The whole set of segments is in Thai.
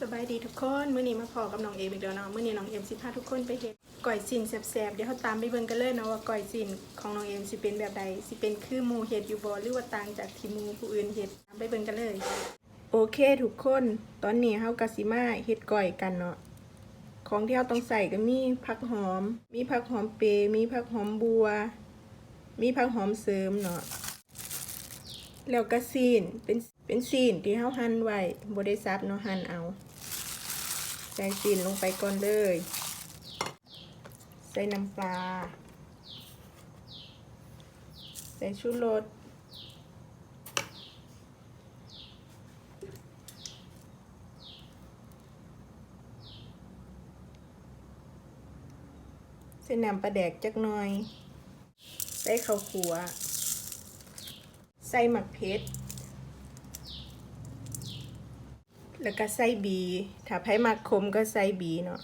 สบายดีทุกคนมื้อนี้มาพอกับน้องเอมอีกแล้วเนาะมื้อนี้น้องเอมสิพาทุกคนไปเฮ็ดก่อยสินแซ่บๆเดี๋ยวเราตามไปเบิ่งกันเลยเนาะว่าก่อยสินของน้องเอมสิเป็นแบบใดสิเป็นคือหมู่เฮ็ดอยู่บ่หรือว่าต่างจากที่หมู่ผู้อื่นเฮ็ดตามไปเบิ่งกันเลย โอเคทุกคนตอนนี้เฮาก็สิมาเฮ็ดก่อยกันเนาะของที่เราต้องใส่ก็มีผักหอม มีผักหอมเปรย์มีผักหอมบัว มีผักหอมเสริมเนาะแล้วก็ซีนเป็น เป็นซีนที่เฮาหั่นไว้บ่ได้ซับเนาะหั่นเอา ใส่ซีนลงไปก่อนเลย ใส่น้ำปลา ใส่ชูรสใส่น้ำปลาแดกจักหน่อย ใส่ข้าวขัว ใส่หมักเพชร แล้วก็ใส่บี ถ้าไผมักขมก็ใส่บีเนาะ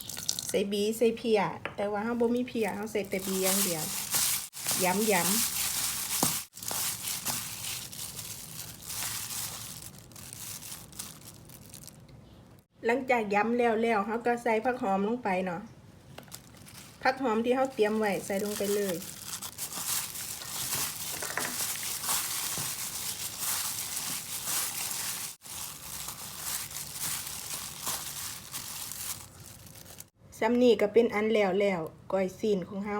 ใส่บีใส่เพีย แต่ว่าเฮาบ่มีเพียเฮาใส่แต่บีอย่างเดียว ย้ำย้ำหลังจากย้ำแล้วแล้วเฮาก็ใส่ผักหอมลงไปเนาะผักหอมที่เฮาเตรียมไว้ใส่ลงไปเลย ซ้ำนี่ก็เป็นอันแล้วแล้วก้อยซีนของเฮา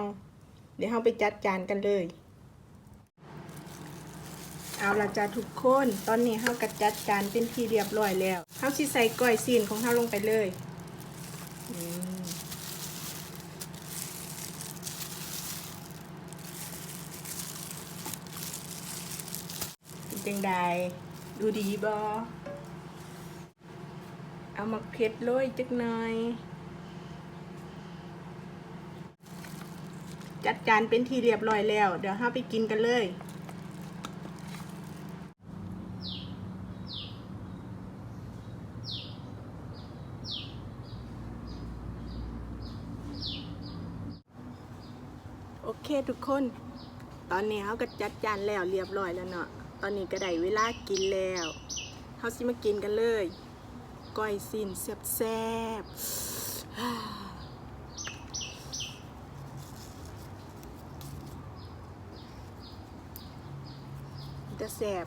เดี๋ยวเฮาไปจัดจานกันเลย เอาละจ้าทุกคน ตอนนี้เฮาก็จัดจานเป็นที่เรียบร้อยแล้วเฮาสิใส่ก้อยซีนของเฮาลงไปเลยจังใดดูดีบอเอามาเผ็ดโรยจักหน่อย จัดจานเป็นที่เรียบร้อยแล้ว เดี๋ยวเราไปกินกันเลย โอเคทุกคน ตอนนี้เขาก็จัดจานแล้วเรียบร้อยแล้วเนาะ ตอนนี้ก็ได้เวลากินแล้วเขาสิมากินกันเลย ก้อยสินแซ่บๆ จะแสบ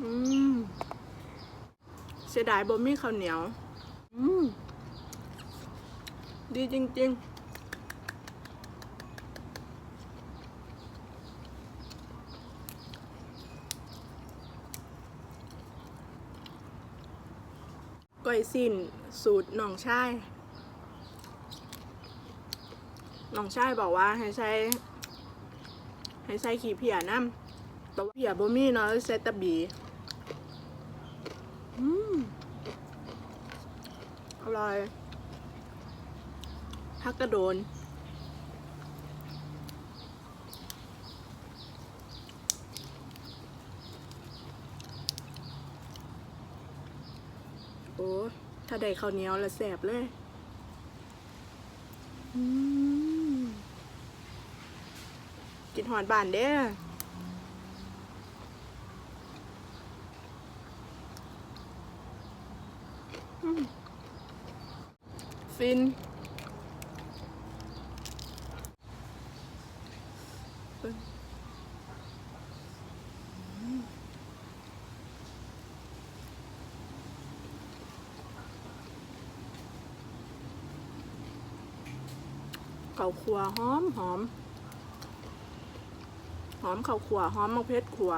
อืมเสียดายบ่มีข้าวเหนียว อืม ดีจริง ๆก้อยสิ้นสูตรหนองชาย น้องชายบอกว่าให้ใช้ให้ใส่ขี้เพียน้ำแต่ว่าเพียบ่มีเนาะเลยใส่ตะบีอืมอร่อยพักกระโดน โอ้ ถ้าได้ข้าวเหนียวละแสบเลย อืมกิน หอดบานเด้อฟินเบิ่งอืมเกาขัวหอมหอมห อมข้าวขัวหอมมะเพชรขัว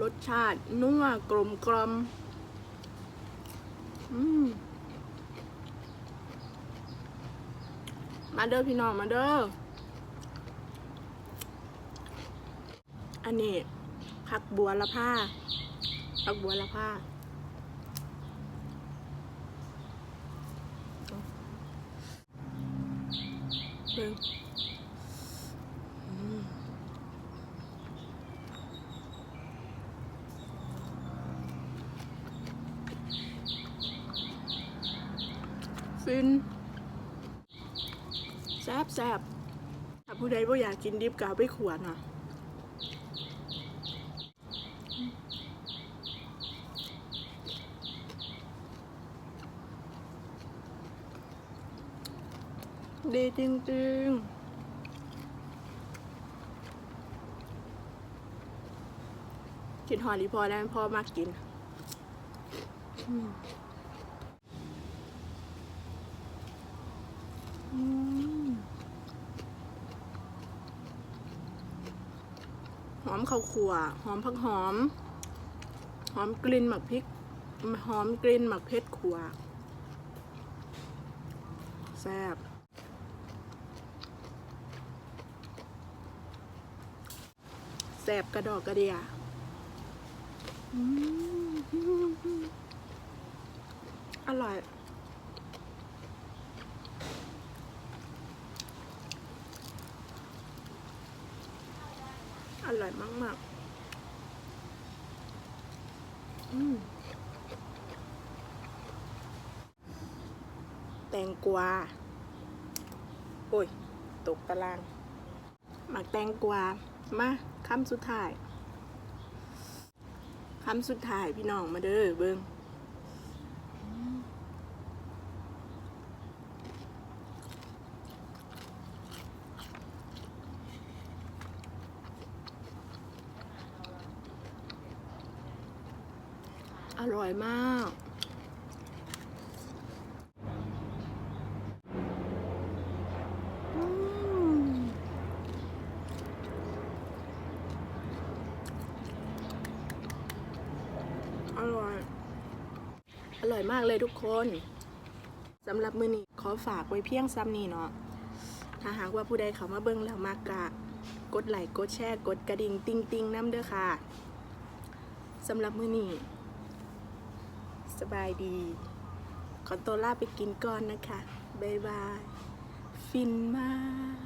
รสชาตินัวกลมกลมอืมมาเด้อพี่น้องมาเด้อ อันนี้ผักบัวละผ้าผักบัวละผ้า เบิ่งฟินแซบแซบถ้าผู้ใดบ่าอยากกินดิบก็เอาไปขวดนะ ดีจริงๆกินหอดีพอได้พ่อมากกิน หอมข้าวคั่วหอมผักหอม หอมกลิ่นหมักพริก หอมกลิ่นหมักเพชรขัวแซ่บ แซ่บกระดอกกระเดียอืมอร่อย อร่อยมากๆอืมแตงกวา โอ้ย ตกตาราง หมักแตงกวา มา คำสุดท้ายคำสุดท้ายพี่น้องมาเด้อเบิงอร่อยมาก อืมอร่อย อ ร่อยมากเลยทุกคนสำหรับมือนี้ขอฝากไว้เพียงซ้ำนี้เนาะถ้าหากว่าผู้ใดเขามาเบิ่งแล้วมากกะกดไลค์กดแชร์กดกระดิ่งติงติงๆน้ำเด้อค่ะสำหรับมือนี้สบายดี ขอตัวลาไปกินก่อนนะคะ บ๊ายบาย ฟินมาก